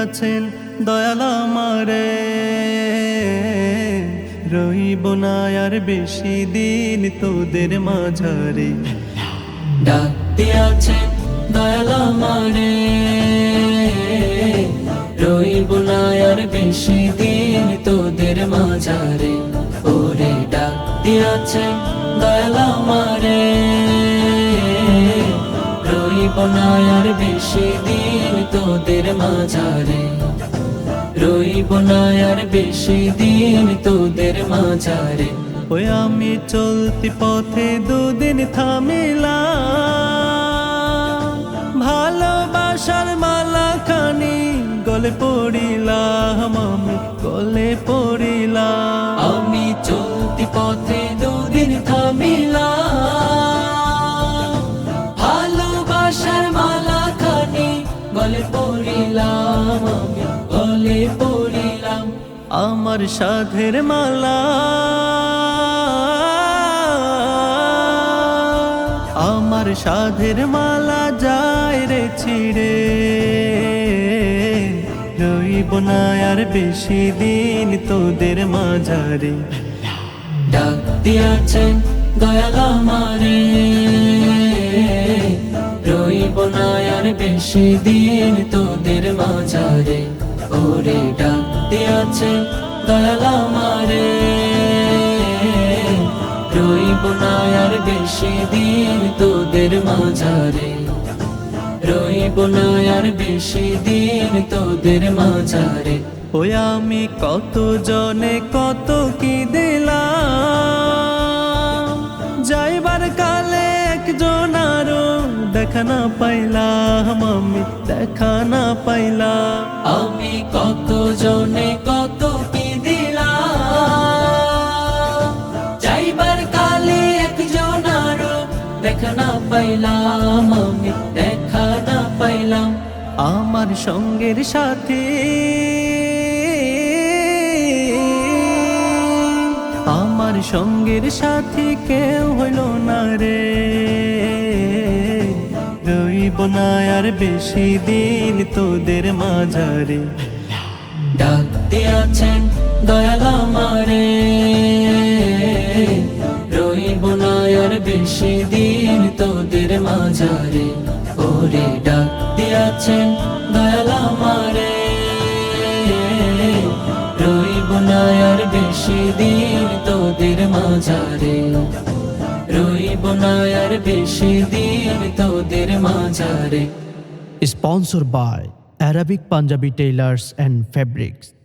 আছেন দয়াল আমারে। রইব না আর বেশি দিন তোদের মাঝারে। ডাক দিয়াছেন, দয়াল আমারে। রইব না আর বেশি দিন তোদের মাঝারে। ওরে ডাক দিয়াছেন, দয়াল আমারে। রইব না আর বেশি তোদের মাঝারে। রইব না আর বেশি দিন তোদের মাঝারে। ওই আমি চলতি পথে দুদিন থামিলা ভালোবাসার মালা খানি গলে পড়িলাম আমি। গলে পড়িলাম গলে পড়িলাম আমার সাধের মালা। আমার সাধের মালা যায় রে ছিড়ে। রইব না আর বেশি দিন তোদের মাঝারে। ডাক দিয়াছেন দয়াল আমারে। রইব না আর বেশি দিন তোদের মাঝারে। ওরে ডাকতে আছে দয়াল আমারে। রইব না আর বেশি দিন তোদের মাঝারে। রইব না আর বেশি দিন তোদের মাঝারে। ওই আমি কত জনে কত কি দেখা না পাইলাম আমি দেখা না পাইলাম। আমি কত জনে কত কি দিলাম? যাইবার কালে একজন আরও দেখা না পাইলাম আমি দেখা না পাইলাম। আমার সঙ্গের সাথে আমার সঙ্গের সাথে কেউ হইল না রে। রইব না আর বেশি দিন তোদের মাঝারে। ডাকতে আছেন দয়াল আমারে। রইব না আর বেশি দিন তোদের মাঝারে। ওরে ডাক দিয়াছেন দয়াল আমারে। রইব না আর বেশি দিন তোদের মাঝারে। রইব না আর Arabic Punjabi Tailors and Fabrics.